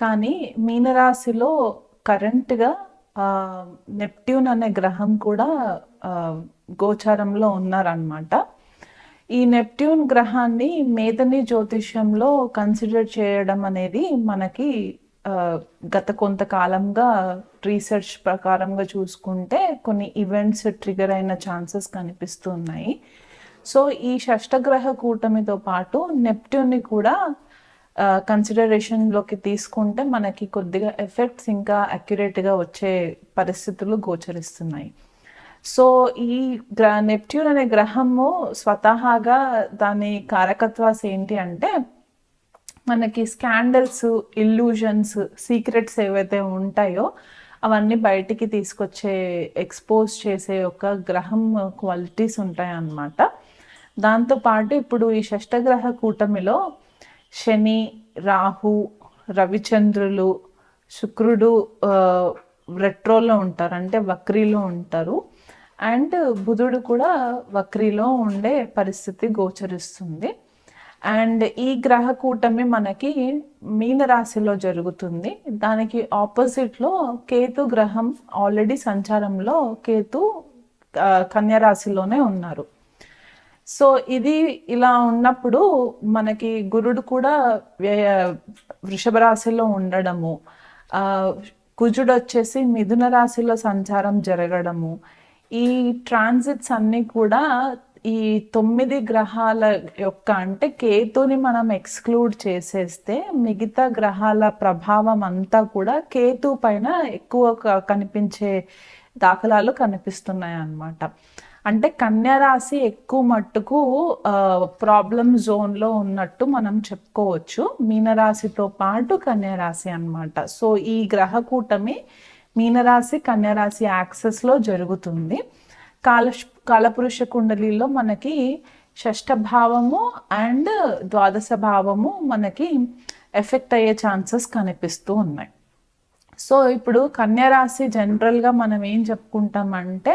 కానీ మీనరాశిలో కరెంట్గా నెప్ట్యూన్ అనే గ్రహం కూడా గోచారంలో ఉన్నారనమాట ఈ నెప్ట్యూన్ గ్రహాన్ని మేధని జ్యోతిష్యంలో కన్సిడర్ చేయడం అనేది మనకి గత కొంతకాలంగా రీసెర్చ్ ప్రకారంగా చూసుకుంటే కొన్ని ఈవెంట్స్ ట్రిగర్ అయిన ఛాన్సెస్ కనిపిస్తున్నాయి. సో ఈ షష్టగ్రహ కూటమితో పాటు నెప్ట్యూన్ని కూడా కన్సిడరేషన్లోకి తీసుకుంటే మనకి కొద్దిగా ఎఫెక్ట్స్ ఇంకా అక్యురేట్గా వచ్చే పరిస్థితులు గోచరిస్తున్నాయి. సో ఈ గ్ర నెప్ట్యూన్ అనే గ్రహము స్వతహాగా దాని కారకత్వాస్ ఏంటి అంటే మనకి స్కాండల్స్ ఇల్యూజన్స్ సీక్రెట్స్ ఏవైతే ఉంటాయో అవన్నీ బయటికి తీసుకొచ్చే ఎక్స్పోజ్ చేసే ఒక గ్రహం క్వాలిటీస్ ఉంటాయన్నమాట. దాంతోపాటు ఇప్పుడు ఈ షష్టగ్రహ కూటమిలో శని రాహు రవిచంద్రులు శుక్రుడు రెట్రోలో ఉంటారు. అంటే వక్రీలో ఉంటారు. అండ్ బుధుడు కూడా వక్రీలో ఉండే పరిస్థితి గోచరిస్తుంది. అండ్ ఈ గ్రహ కూటమి మనకి మీనరాశిలో జరుగుతుంది. దానికి ఆపోజిట్లో కేతు గ్రహం ఆల్రెడీ సంచారంలో కేతు కన్యరాశిలోనే ఉన్నారు. సో ఇది ఇలా ఉన్నప్పుడు మనకి గురుడు కూడా వ్యయ- వృషభ రాశిలో ఉండడము కుజుడు వచ్చేసి మిథున రాశిలో సంచారం జరగడము ఈ ట్రాన్సిట్స్ అన్నీ కూడా ఈ తొమ్మిది గ్రహాల యొక్క అంటే కేతుని మనం ఎక్స్క్లూడ్ చేసేస్తే మిగతా గ్రహాల ప్రభావం అంతా కూడా కేతు పైన ఎక్కువ కనిపించే దాఖలాలు కనిపిస్తున్నాయి అన్నమాట అంటే కన్యరాశి ఎక్కువ మట్టుకు ప్రాబ్లమ్ జోన్లో ఉన్నట్టు మనం చెప్పుకోవచ్చు. మీనరాశితో పాటు కన్యరాశి అనమాట అన్నమాట. సో ఈ గ్రహ కూటమి మీనరాశి కన్యరాశి యాక్సెస్లో జరుగుతుంది. కాల కాలపురుష కుండలిలో మనకి షష్ఠ భావము అండ్ ద్వాదశ భావము మనకి ఎఫెక్ట్ అయ్యే ఛాన్సెస్ కనిపిస్తూ ఉన్నాయి. సో ఇప్పుడు కన్యరాశి జనరల్గా మనం ఏం చెప్పుకుంటామంటే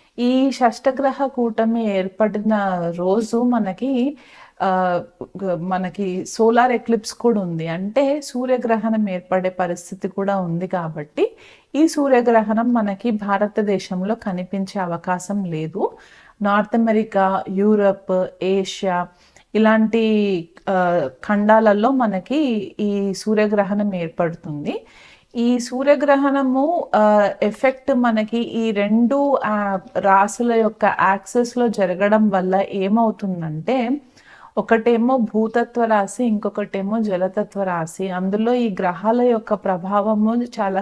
ఈ షష్టగ్రహ కూటమి ఏర్పడిన రోజు మనకి మనకి సోలార్ ఎక్లిప్స్ కూడా ఉంది. అంటే సూర్యగ్రహణం ఏర్పడే పరిస్థితి కూడా ఉంది కాబట్టి ఈ సూర్యగ్రహణం మనకి భారతదేశంలో కనిపించే అవకాశం లేదు. నార్త్ అమెరికా యూరప్ ఏషియా ఇలాంటి ఖండాలలో మనకి ఈ సూర్యగ్రహణం ఏర్పడుతుంది. ఈ సూర్యగ్రహణము ఎఫెక్ట్ మనకి ఈ రెండు రాశుల యొక్క యాక్సెస్లో జరగడం వల్ల ఏమవుతుందంటే ఒకటేమో భూతత్వ రాశి ఇంకొకటేమో జలతత్వ రాశి. అందులో ఈ గ్రహాల యొక్క ప్రభావము చాలా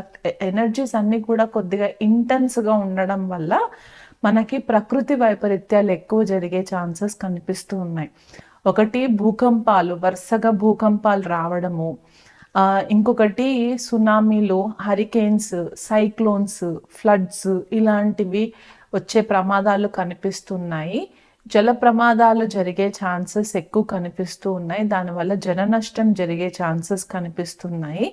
ఎనర్జీస్ అన్నీ కూడా కొద్దిగా ఇంటెన్స్గా ఉండడం వల్ల మనకి ప్రకృతి వైపరీత్యాలు ఎక్కువ జరిగే ఛాన్సెస్ కనిపిస్తూ ఉన్నాయి. ఒకటి భూకంపాలు వరుసగా భూకంపాలు రావడము. ఇంకొకటి సునామీలు హరికేన్స్ సైక్లోన్స్ ఫ్లడ్స్ ఇలాంటివి వచ్చే ప్రమాదాలు కనిపిస్తున్నాయి. జల ప్రమాదాలు జరిగే ఛాన్సెస్ ఎక్కువ కనిపిస్తూ ఉన్నాయి. దానివల్ల జన నష్టం జరిగే ఛాన్సెస్ కనిపిస్తున్నాయి.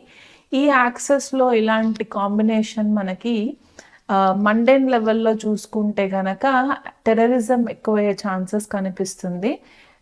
ఈ యాక్సెస్లో ఇలాంటి కాంబినేషన్ మనకి మండేన్ లెవెల్లో చూసుకుంటే గనక టెర్రరిజం ఎక్కువయ్యే ఛాన్సెస్ కనిపిస్తుంది.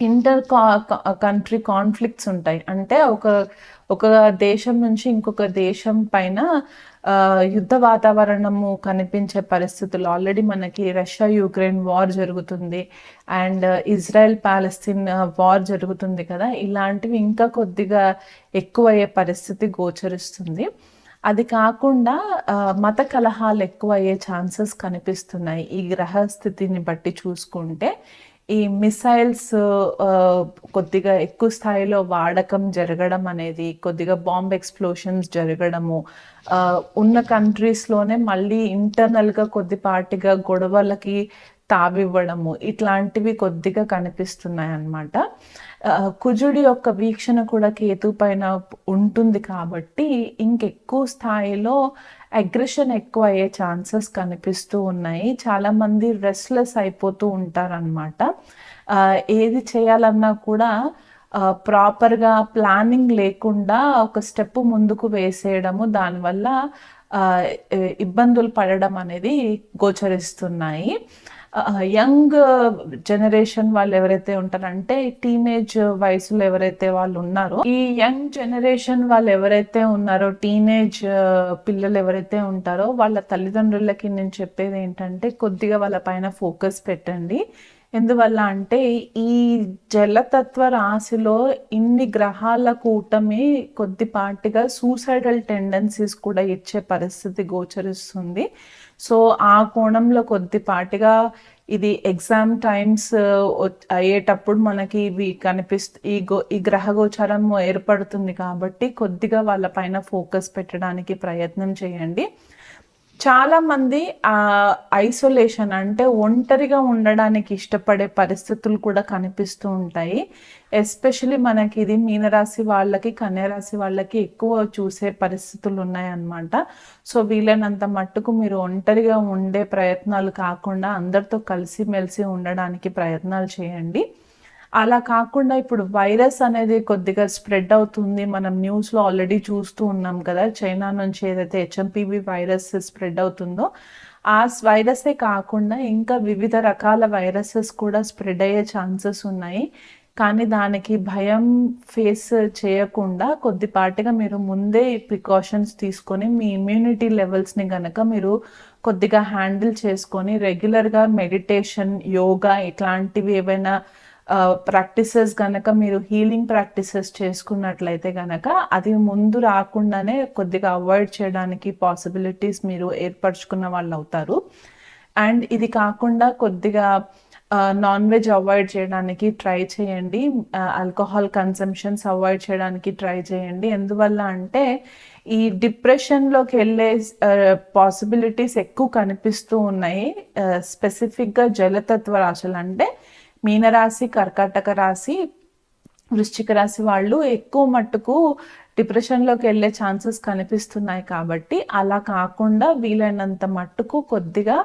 ఇంటర్ కంట్రీ కాన్ఫ్లిక్ట్స్ ఉంటాయి. అంటే ఒక ఒక దేశం నుంచి ఇంకొక దేశం పైన యుద్ధ వాతావరణము కనిపించే పరిస్థితులు. ఆల్రెడీ మనకి రష్యా యుక్రెయిన్ వార్ జరుగుతుంది. అండ్ ఇజ్రాయెల్ పాలస్తీన్ వార్ జరుగుతుంది కదా. ఇలాంటివి ఇంకా కొద్దిగా ఎక్కువయ్యే పరిస్థితి గోచరిస్తుంది. అది కాకుండా మత కలహాలు ఎక్కువ అయ్యే ఛాన్సెస్ కనిపిస్తున్నాయి. ఈ గ్రహ స్థితిని బట్టి చూసుకుంటే ఈ మిసైల్స్ కొద్దిగా ఎక్కువ స్థాయిలో వాడకం జరగడం అనేది కొద్దిగా బాంబ్ ఎక్స్ప్లోషన్స్ జరగడము ఉన్న కంట్రీస్లోనే మళ్ళీ ఇంటర్నల్గా కొద్దిపాటిగా గొడవలకి తావివ్వడము ఇట్లాంటివి కొద్దిగా కనిపిస్తున్నాయి అన్నమాట కుజుడి యొక్క వీక్షణ కూడా కేతు పైన ఉంటుంది కాబట్టి ఇంకెక్కువ స్థాయిలో అగ్రెషన్ ఎక్కువ అయ్యే ఛాన్సెస్ కనిపిస్తూ ఉన్నాయి. చాలా మంది రెస్ట్లెస్ అయిపోతూ ఉంటారనమాట ఏది చేయాలన్నా కూడా ప్రాపర్గా ప్లానింగ్ లేకుండా ఒక స్టెప్ ముందుకు వేసేయడము దానివల్ల ఇబ్బందులు పడడం అనేది గోచరిస్తున్నాయి. యంగ్ జనరేషన్ వాళ్ళు ఎవరైతే ఉంటారంటే టీనేజ్ వయసులో ఎవరైతే వాళ్ళు ఉన్నారో ఈ యంగ్ జనరేషన్ వాళ్ళు ఎవరైతే ఉన్నారో టీనేజ్ పిల్లలు ఎవరైతే ఉంటారో వాళ్ళ తల్లిదండ్రులకి నేను చెప్పేది ఏంటంటే కొద్దిగా వాళ్ళ పైన ఫోకస్ పెట్టండి. ఎందువల్ల అంటే ఈ జలతత్వ రాశిలో ఇన్ని గ్రహాల కూటమి కొద్దిపాటిగా సూసైడల్ టెండెన్సీస్ కూడా ఇచ్చే పరిస్థితి గోచరిస్తుంది. సో ఆ కోణంలో కొద్దిపాటిగా ఇది ఎగ్జామ్ టైమ్స్ అయ్యేటప్పుడు మనకి ఇవి కనిపిస్తు ఈ గో ఈ గ్రహ గోచారం ఏర్పడుతుంది కాబట్టి కొద్దిగా వాళ్ళ పైన ఫోకస్ పెట్టడానికి ప్రయత్నం చేయండి. చాలామంది ఆ ఐసోలేషన్ అంటే ఒంటరిగా ఉండడానికి ఇష్టపడే పరిస్థితులు కూడా కనిపిస్తూ ఉంటాయి. ఎస్పెషలీ మనకి ఇది మీనరాశి వాళ్ళకి కన్యరాశి వాళ్ళకి ఎక్కువ చూసే పరిస్థితులు ఉన్నాయన్నమాట. సో వీలైనంత మట్టుకు మీరు ఒంటరిగా ఉండే ప్రయత్నాలు కాకుండా అందరితో కలిసిమెలిసి ఉండడానికి ప్రయత్నాలు చేయండి. అలా కాకుండా ఇప్పుడు వైరస్ అనేది కొద్దిగా స్ప్రెడ్ అవుతుంది. మనం న్యూస్లో ఆల్రెడీ చూస్తూ ఉన్నాం కదా చైనా నుంచి ఏదైతే హెచ్ఎంపివి వైరస్ స్ప్రెడ్ అవుతుందో ఆ వైరసే కాకుండా ఇంకా వివిధ రకాల వైరసెస్ కూడా స్ప్రెడ్ అయ్యే ఛాన్సెస్ ఉన్నాయి. కానీ దానికి భయం ఫేస్ చేయకుండా కొద్దిపాటిగా మీరు ముందే ప్రికాషన్స్ తీసుకొని మీ ఇమ్యూనిటీ లెవెల్స్ని గనక మీరు కొద్దిగా హ్యాండిల్ చేసుకొని రెగ్యులర్గా మెడిటేషన్ యోగా ఇట్లాంటివి ఏవైనా ప్రాక్టీసెస్ కనుక మీరు హీలింగ్ ప్రాక్టీసెస్ చేసుకున్నట్లయితే కనుక అది ముందు రాకుండానే కొద్దిగా అవాయిడ్ చేయడానికి పాసిబిలిటీస్ మీరు ఏర్పరచుకున్న వాళ్ళు అవుతారు. అండ్ ఇది కాకుండా కొద్దిగా నాన్ వెజ్ అవాయిడ్ చేయడానికి ట్రై చేయండి. ఆల్కహాల్ కన్సంప్షన్స్ అవాయిడ్ చేయడానికి ట్రై చేయండి. ఎందువల్ల అంటే ఈ డిప్రెషన్లోకి వెళ్ళే పాసిబిలిటీస్ ఎక్కువ కనిపిస్తూ ఉన్నాయి. స్పెసిఫిక్గా జలతత్వ రాశులు అంటే మీనరాశి కర్కాటక రాశి వృశ్చిక రాశి వాళ్ళు ఎక్కువ మట్టుకు డిప్రెషన్లోకి వెళ్ళే ఛాన్సెస్ కనిపిస్తున్నాయి కాబట్టి అలా కాకుండా వీలైనంత మట్టుకు కొద్దిగా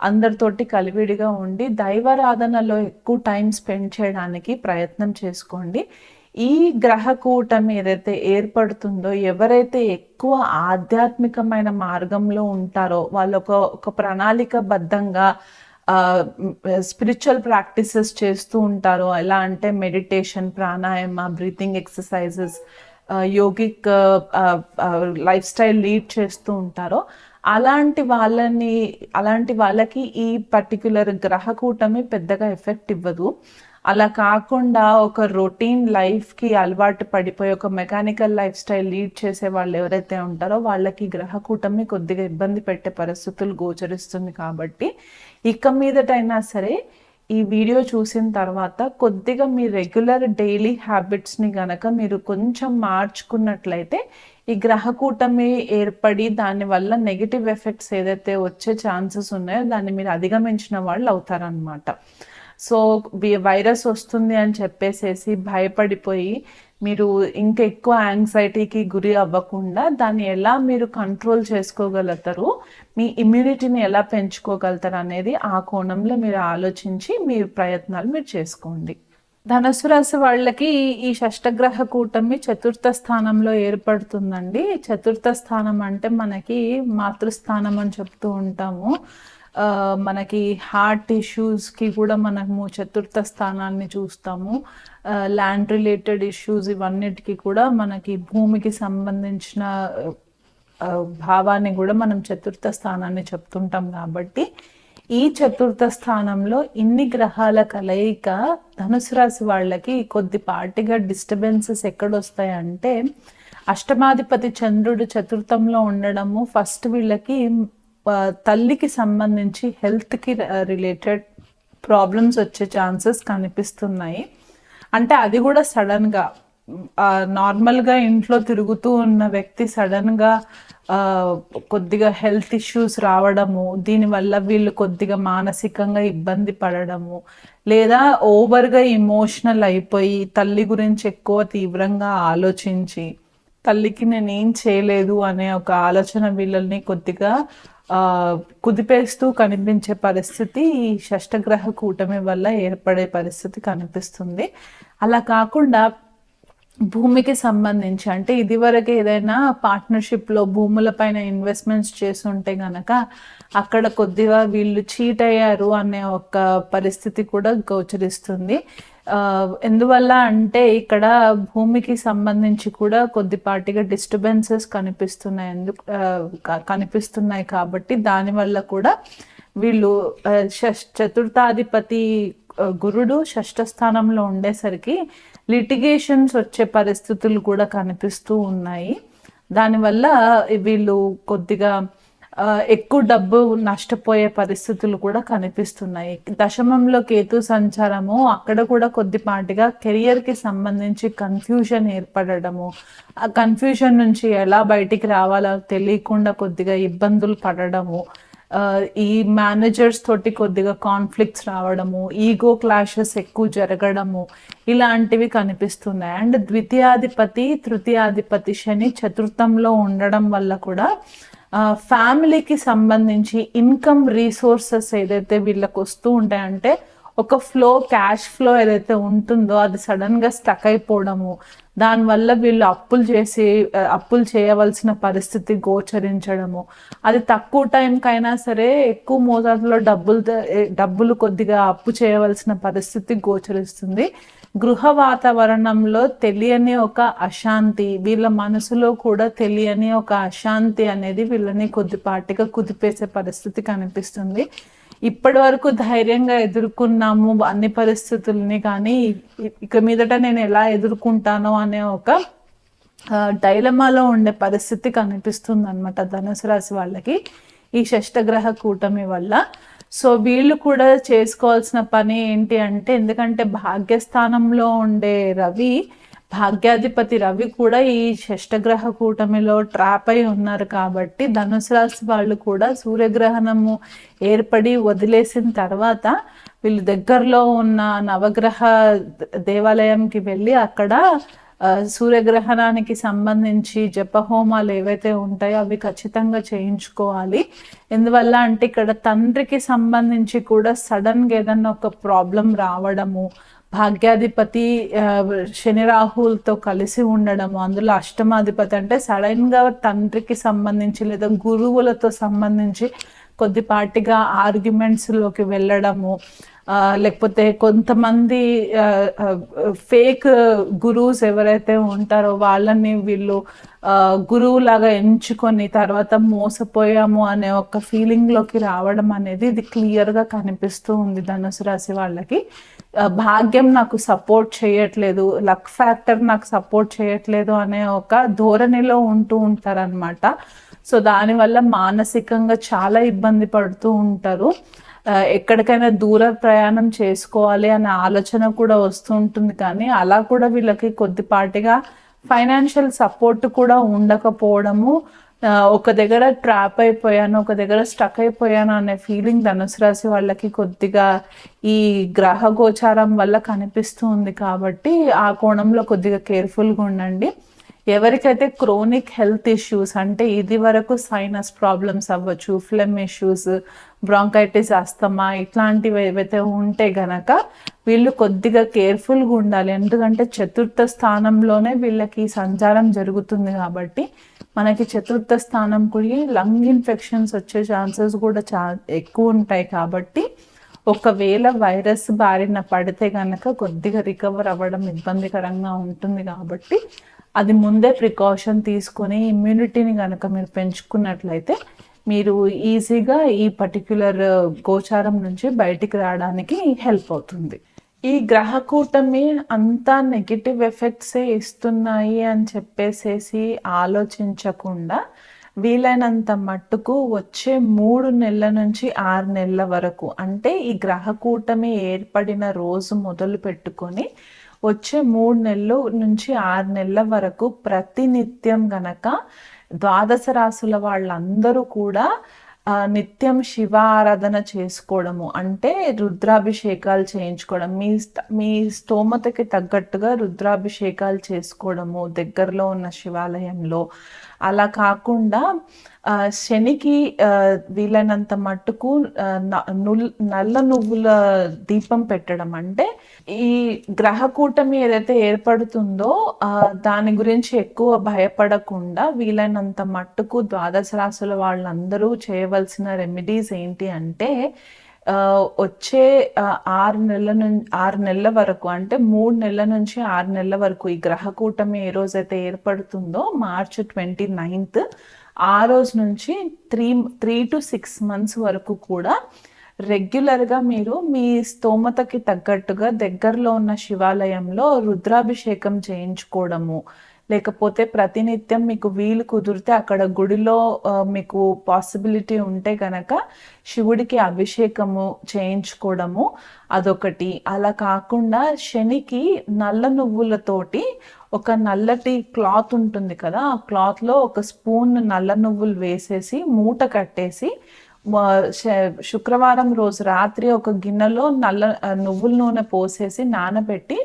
అందరితోటి కలివిడిగా ఉండి దైవారాధనలో ఎక్కువ టైం స్పెండ్ చేయడానికి ప్రయత్నం చేసుకోండి. ఈ గ్రహ కూటమి ఏదైతే ఏర్పడుతుందో ఎవరైతే ఎక్కువ ఆధ్యాత్మికమైన మార్గంలో ఉంటారో వాళ్ళు ఒక ఒక ప్రణాళికబద్ధంగా స్పిరిచువల్ ప్రాక్టీసెస్ చేస్తూ ఉంటారు. ఎలా అంటే meditation pranayama breathing exercises yogic lifestyle lead చేస్తూ ఉంటారో. అలాంటి వాళ్ళని అలాంటి వాళ్ళకి ఈ పర్టిక్యులర్ గ్రహ కూటమి పెద్దగా ఎఫెక్ట్ ఇవ్వదు. అలా కాకుండా ఒక రొటీన్ లైఫ్కి అలవాటు పడిపోయి ఒక మెకానికల్ లైఫ్ స్టైల్ లీడ్ చేసే వాళ్ళు ఎవరైతే ఉంటారో వాళ్ళకి గ్రహ కూటమి కొద్దిగా ఇబ్బంది పెట్టే పరిస్థితులు గోచరిస్తుంది కాబట్టి ఇక మీదటైనా సరే ఈ వీడియో చూసిన తర్వాత కొద్దిగా మీ రెగ్యులర్ డైలీ హ్యాబిట్స్ని గనక మీరు కొంచెం మార్చుకున్నట్లయితే ఈ గ్రహ కూటమి ఏర్పడి దానివల్ల నెగిటివ్ ఎఫెక్ట్స్ ఏదైతే వచ్చే ఛాన్సెస్ ఉన్నాయో దాన్ని మీరు అధిగమించిన వాళ్ళు అవుతారనమాట సో వైరస్ వస్తుంది అని చెప్పేసేసి భయపడిపోయి మీరు ఇంకా ఎక్కువ యాంగ్జైటీకి గురి అవ్వకుండా దాన్ని ఎలా మీరు కంట్రోల్ చేసుకోగలుగుతారు మీ ఇమ్యూనిటీని ఎలా పెంచుకోగలుగుతారు అనేది ఆ కోణంలో మీరు ఆలోచించి మీ ప్రయత్నాలు మీరు చేసుకోండి. ధనుసు రాశి వాళ్ళకి ఈ షష్టగ్రహ కూటమి చతుర్థ స్థానంలో ఏర్పడుతుందండి. చతుర్థ స్థానం అంటే మనకి మాతృస్థానం అని చెప్తూ ఉంటాము. మనకి హార్ట్ ఇష్యూస్కి కూడా మనము చతుర్థ స్థానాన్ని చూస్తాము. ల్యాండ్ రిలేటెడ్ ఇష్యూస్ ఇవన్నిటికీ కూడా మనకి భూమికి సంబంధించిన భావాన్ని కూడా మనం చతుర్థ స్థానాన్ని చెప్తుంటాం కాబట్టి ఈ చతుర్థ స్థానంలో ఇన్ని గ్రహాల కలయిక ధనుసు రాశి వాళ్ళకి కొద్దిపాటిగా డిస్టర్బెన్సెస్ ఎక్కడొస్తాయంటే అష్టమాధిపతి చంద్రుడు చతుర్థంలో ఉండడము ఫస్ట్ వీళ్ళకి తల్లికి సంబంధించి హెల్త్కి రిలేటెడ్ ప్రాబ్లమ్స్ వచ్చే ఛాన్సెస్ కనిపిస్తున్నాయి. అంటే అది కూడా సడన్గా నార్మల్గా ఇంట్లో తిరుగుతూ ఉన్న వ్యక్తి సడన్గా కొద్దిగా హెల్త్ ఇష్యూస్ రావడము దీనివల్ల వీళ్ళు కొద్దిగా మానసికంగా ఇబ్బంది పడడము లేదా ఓవర్గా ఇమోషనల్ అయిపోయి తల్లి గురించి ఎక్కువ తీవ్రంగా ఆలోచించి తల్లికి నేనేం చేయలేదు అనే ఒక ఆలోచన వీళ్ళని కొద్దిగా కుదిపేస్తూ కనిపించే పరిస్థితి ఈ షష్టగ్రహ కూటమి వల్ల ఏర్పడే పరిస్థితి కనిపిస్తుంది. అలా కాకుండా భూమికి సంబంధించి అంటే ఇదివరకు ఏదైనా పార్ట్నర్షిప్లో భూములపైన ఇన్వెస్ట్మెంట్స్ చేస్తుంటే గనక అక్కడ కొద్దిగా వీళ్ళు చీట్ అయ్యారు అనే ఒక పరిస్థితి కూడా గోచరిస్తుంది. ఎందువల్ల అంటే ఇక్కడ భూమికి సంబంధించి కూడా కొద్దిపాటిగా డిస్టర్బెన్సెస్ కనిపిస్తున్నాయి ఎందుకు కనిపిస్తున్నాయి కాబట్టి దానివల్ల కూడా వీళ్ళు చతుర్థాధిపతి గురుడు షష్ఠ స్థానంలో ఉండేసరికి లిటిగేషన్స్ వచ్చే పరిస్థితులు కూడా కనిపిస్తూ ఉన్నాయి. దానివల్ల వీళ్ళు కొద్దిగా ఎక్కువ డబ్బు నష్టపోయే పరిస్థితులు కూడా కనిపిస్తున్నాయి. దశమంలో కేతు సంచారము అక్కడ కూడా కొద్దిపాటిగా కెరియర్కి సంబంధించి కన్ఫ్యూజన్ ఏర్పడడము. ఆ కన్ఫ్యూజన్ నుంచి ఎలా బయటికి రావాలో తెలియకుండా కొద్దిగా ఇబ్బందులు పడడము. ఈ మేనేజర్స్ తోటి కొద్దిగా కాన్ఫ్లిక్ట్స్ రావడము ఈగో క్లాషెస్ ఎక్కువ జరగడము ఇలాంటివి కనిపిస్తున్నాయి. అండ్ ద్వితీయాధిపతి తృతీయాధిపతి శని చతుర్థంలో ఉండడం వల్ల కూడా ఫ్యామిలీకి సంబంధించి ఇన్కమ్ రీసోర్సెస్ ఏదైతే వీళ్ళకి వస్తూ ఉంటాయంటే ఒక ఫ్లో క్యాష్ ఫ్లో ఏదైతే ఉంటుందో అది సడన్గా స్టక్ అయిపోవడము దానివల్ల వీళ్ళు అప్పులు చేసి అప్పులు చేయవలసిన పరిస్థితి గోచరించడము. అది తక్కువ టైంకైనా సరే ఎక్కువ మోతాదులో డబ్బులు డబ్బులు కొద్దిగా అప్పు చేయవలసిన పరిస్థితి గోచరిస్తుంది. గృహ వాతావరణంలో తెలియని ఒక అశాంతి వీళ్ళ మనసులో కూడా తెలియని ఒక అశాంతి అనేది వీళ్ళని కొద్దిపాటిగా కుదిపేసే పరిస్థితి కనిపిస్తుంది. ఇప్పటి వరకు ధైర్యంగా ఎదుర్కొన్నాము అన్ని పరిస్థితుల్ని కానీ ఇక మీదట నేను ఎలా ఎదుర్కొంటానో అనే ఒక డైలమాలో ఉండే పరిస్థితి కనిపిస్తుంది అనమాట ధనుసు రాశి వాళ్ళకి ఈ షష్టగ్రహ కూటమి వల్ల. సో వీళ్ళు కూడా చేసుకోవాల్సిన పని ఏంటి అంటే ఎందుకంటే భాగ్యస్థానంలో ఉండే రవి భాగ్యాధిపతి రవి కూడా ఈ షష్టగ్రహ కూటమిలో ట్రాప్ అయి ఉన్నారు కాబట్టి ధనుసు రాశి వాళ్ళు కూడా సూర్యగ్రహణము ఏర్పడి వదిలేసిన తర్వాత వీళ్ళు దగ్గరలో ఉన్న నవగ్రహ దేవాలయంకి వెళ్ళి అక్కడ సూర్యగ్రహణానికి సంబంధించి జపహోమాలు ఏవైతే ఉంటాయో అవి ఖచ్చితంగా చేయించుకోవాలి. ఎందువల్ల అంటే ఇక్కడ తండ్రికి సంబంధించి కూడా సడన్గా ఏదన్నా ఒక ప్రాబ్లం రావడము భాగ్యాధిపతి శని రాహులతో కలిసి ఉండడము అందులో అష్టమాధిపతి అంటే సడన్గా తండ్రికి సంబంధించి లేదా గురువులతో సంబంధించి కొద్దిపాటిగా ఆర్గ్యుమెంట్స్లోకి వెళ్ళడము లేకపోతే కొంతమంది ఫేక్ గురువుస్ ఎవరైతే ఉంటారో వాళ్ళని వీళ్ళు గురువులాగా ఎంచుకొని తర్వాత మోసపోయాము అనే ఒక ఫీలింగ్లోకి రావడం అనేది ఇది క్లియర్గా కనిపిస్తూ ఉంది ధనుసు రాశి వాళ్ళకి. భాగ్యం నాకు సపోర్ట్ చేయట్లేదు లక్ ఫ్యాక్టర్ నాకు సపోర్ట్ చేయట్లేదు అనే ఒక ధోరణిలో ఉంటూ ఉంటారనమాట సో దానివల్ల మానసికంగా చాలా ఇబ్బంది పడుతూ ఉంటారు. ఎక్కడికైనా దూర ప్రయాణం చేసుకోవాలి అనే ఆలోచన కూడా వస్తూ ఉంటుంది. కానీ అలా కూడా వీళ్ళకి కొద్దిపాటిగా ఫైనాన్షియల్ సపోర్ట్ కూడా ఉండకపోవడము ఒక దగ్గర ట్రాప్ అయిపోయాను ఒక దగ్గర స్టక్ అయిపోయాను అనే ఫీలింగ్ ధనుసు రాశి వాళ్ళకి కొద్దిగా ఈ గ్రహ గోచారం వల్ల కనిపిస్తుంది కాబట్టి ఆ కోణంలో కొద్దిగా కేర్ఫుల్గా ఉండండి. ఎవరికైతే క్రోనిక్ హెల్త్ ఇష్యూస్ అంటే ఇది వరకు సైనస్ ప్రాబ్లమ్స్ అవ్వచ్చు ఫ్లెమ్ ఇష్యూస్ బ్రాంకైటిస్ అస్తమా ఇట్లాంటివి ఏవైతే ఉంటే గనక వీళ్ళు కొద్దిగా కేర్ఫుల్గా ఉండాలి. ఎందుకంటే చతుర్థ స్థానంలోనే వీళ్ళకి సంచారం జరుగుతుంది కాబట్టి మనకి చతుర్థ స్థానం కూడా లంగ్ ఇన్ఫెక్షన్స్ వచ్చే ఛాన్సెస్ కూడా చా ఎక్కువ ఉంటాయి కాబట్టి ఒకవేళ వైరస్ బారిన పడితే కనుక కొద్దిగా రికవర్ అవ్వడం ఇబ్బందికరంగా ఉంటుంది కాబట్టి అది ముందే ప్రికాషన్ తీసుకొని ఇమ్యూనిటీని కనుక మీరు పెంచుకున్నట్లయితే మీరు ఈజీగా ఈ పర్టిక్యులర్ uh, గోచారం నుంచి బయటికి రావడానికి హెల్ప్ అవుతుంది. ఈ గ్రహ కూటమి అంతా నెగిటివ్ ఎఫెక్ట్సే ఇస్తున్నాయి అని చెప్పేసేసి ఆలోచించకుండా వీలైనంత మట్టుకు వచ్చే మూడు నెలల నుంచి ఆరు నెలల వరకు అంటే ఈ గ్రహ కూటమి ఏర్పడిన రోజు మొదలు పెట్టుకొని వచ్చే మూడు నెలలు నుంచి ఆరు నెలల వరకు ప్రతినిత్యం గనక ద్వాదశ రాసుల వాళ్ళందరూ కూడా నిత్యం శివ ఆరాధన చేసుకోవడము అంటే రుద్రాభిషేకాలు చేయించుకోవడం. మీ మీ స్తోమతకి తగ్గట్టుగా రుద్రాభిషేకాలు చేసుకోవడము దగ్గరలో ఉన్న శివాలయంలో. అలా కాకుండా శనికి వీలైనంత మట్టుకు నల్ల నువ్వుల దీపం పెట్టడం. అంటే ఈ గ్రహ కూటమి ఏదైతే ఏర్పడుతుందో దాని గురించి ఎక్కువ భయపడకుండా వీలైనంత మట్టుకు ద్వాదశ రాశుల వాళ్ళందరూ చేయవలసిన రెమెడీస్ ఏంటి అంటే వచ్చే ఆరు నెలల నుంచి ఆరు నెలల వరకు అంటే మూడు నెలల నుంచి ఆరు నెలల వరకు ఈ గ్రహ కూటమి ఏ రోజైతే ఏర్పడుతుందో మార్చ్ ట్వంటీ నైన్త్ ఆ రోజు నుంచి three three to six months వరకు కూడా రెగ్యులర్గా మీరు మీ స్తోమతకి తగ్గట్టుగా దగ్గరలో ఉన్న శివాలయంలో రుద్రాభిషేకం చేయించుకోవడము లేకపోతే ప్రతినిత్యం మీకు వీలు కుదిరితే అక్కడ గుడిలో మీకు పాసిబిలిటీ ఉంటే కనుక శివుడికి అభిషేకము చేయించుకోవడము అదొకటి. అలా కాకుండా శనికి నల్ల నువ్వులతోటి ఒక నల్లటి క్లాత్ ఉంటుంది కదా ఆ క్లాత్లో ఒక స్పూన్ నల్ల నువ్వులు వేసేసి మూట కట్టేసి శుక్రవారం రోజు రాత్రి ఒక గిన్నెలో నల్ల నువ్వుల నూనె పోసేసి నానబెట్టి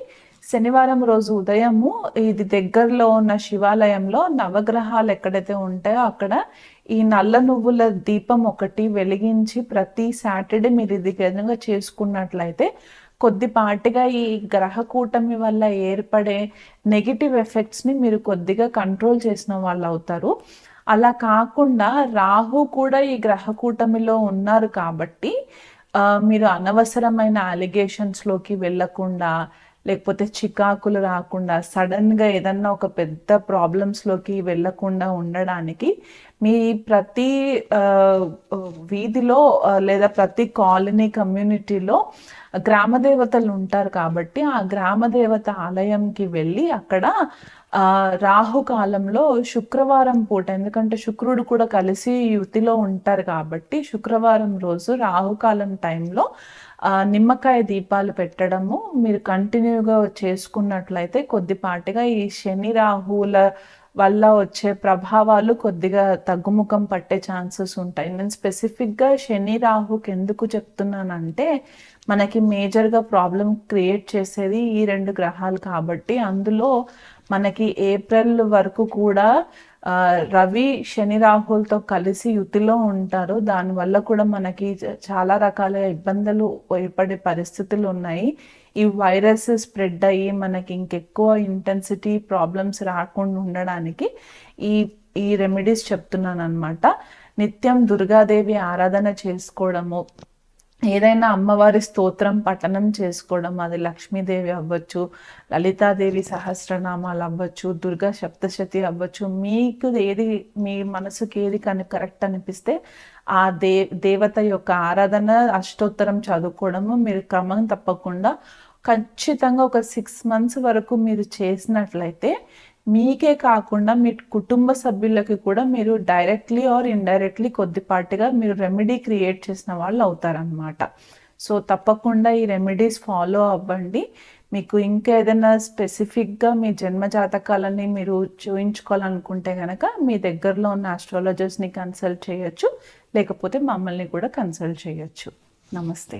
శనివారం రోజు ఉదయము ఇది దగ్గరలో ఉన్న శివాలయంలో నవగ్రహాలు ఎక్కడైతే ఉంటాయో అక్కడ ఈ నల్ల నువ్వుల దీపం ఒకటి వెలిగించి ప్రతి సాటర్డే మీరు ఇది విధంగా చేసుకున్నట్లయితే కొద్దిపాటిగా ఈ గ్రహ కూటమి వల్ల ఏర్పడే నెగిటివ్ ఎఫెక్ట్స్ని మీరు కొద్దిగా కంట్రోల్ చేసిన వాళ్ళు అవుతారు. అలా కాకుండా రాహు కూడా ఈ గ్రహ కూటమిలో ఉన్నారు కాబట్టి మీరు అనవసరమైన అలిగేషన్స్లోకి వెళ్ళకుండా లేకపోతే చికాకులు రాకుండా సడన్గా ఏదన్నా ఒక పెద్ద ప్రాబ్లమ్స్లోకి వెళ్ళకుండా ఉండడానికి మీ ప్రతి వీధిలో లేదా ప్రతి కాలనీ కమ్యూనిటీలో గ్రామ దేవతలు ఉంటారు కాబట్టి ఆ గ్రామ దేవత ఆలయంకి వెళ్ళి అక్కడ రాహుకాలంలో శుక్రవారం పూట ఎందుకంటే శుక్రుడు కూడా కలిసి యుతిలో ఉంటారు కాబట్టి శుక్రవారం రోజు రాహుకాలం టైంలో నిమ్మకాయ దీపాలు పెట్టడము. మీరు కంటిన్యూగా చేసుకున్నట్లయితే కొద్దిపాటిగా ఈ శని రాహువుల వల్ల వచ్చే ప్రభావాలు కొద్దిగా తగ్గుముఖం పట్టే ఛాన్సెస్ ఉంటాయి. నేను స్పెసిఫిక్గా శని రాహుకి ఎందుకు చెప్తున్నానంటే మనకి మేజర్గా ప్రాబ్లం క్రియేట్ చేసేది ఈ రెండు గ్రహాలు కాబట్టి అందులో మనకి ఏప్రిల్ వరకు కూడా రవి శని రాహులతో కలిసి యుతిలో ఉంటారు. దానివల్ల కూడా మనకి చాలా రకాల ఇబ్బందులు ఏర్పడే పరిస్థితులు ఉన్నాయి. ఈ వైరస్ స్ప్రెడ్ అయ్యి మనకి ఇంకెక్కువ ఇంటెన్సిటీ ప్రాబ్లమ్స్ రాకుండా ఉండడానికి ఈ ఈ రెమెడీస్ చెప్తున్నాను అనమాట నిత్యం దుర్గాదేవి ఆరాధన చేసుకోవడము ఏదైనా అమ్మవారి స్తోత్రం పఠనం చేసుకోవడం అది లక్ష్మీదేవి అవ్వచ్చు లలితాదేవి సహస్రనామాలు అవ్వచ్చు దుర్గా సప్తశతి అవ్వచ్చు మీకు ఏది మీ మనసుకి ఏది కను కరెక్ట్ అనిపిస్తే ఆ దే దేవత యొక్క ఆరాధన అష్టోత్తరం చదువుకోవడము మీరు క్రమం తప్పకుండా ఖచ్చితంగా ఒక సిక్స్ మంత్స్ వరకు మీరు చేసినట్లయితే మీకే కాకుండా మీ కుటుంబ సభ్యులకి కూడా మీరు డైరెక్ట్లీ ఆర్ ఇండైరెక్ట్లీ కొద్దిపాటిగా మీరు రెమెడీ క్రియేట్ చేసిన వాళ్ళు అవుతారనమాట సో తప్పకుండా ఈ రెమెడీస్ ఫాలో అవ్వండి. మీకు ఇంకా ఏదైనా స్పెసిఫిక్గా మీ జన్మ జాతకాలని మీరు చూయించుకోవాలనుకుంటే కనుక మీ దగ్గరలో ఉన్న ఆస్ట్రాలజర్స్ని కన్సల్ట్ చేయొచ్చు. లేకపోతే మమ్మల్ని కూడా కన్సల్ట్ చేయొచ్చు. నమస్తే.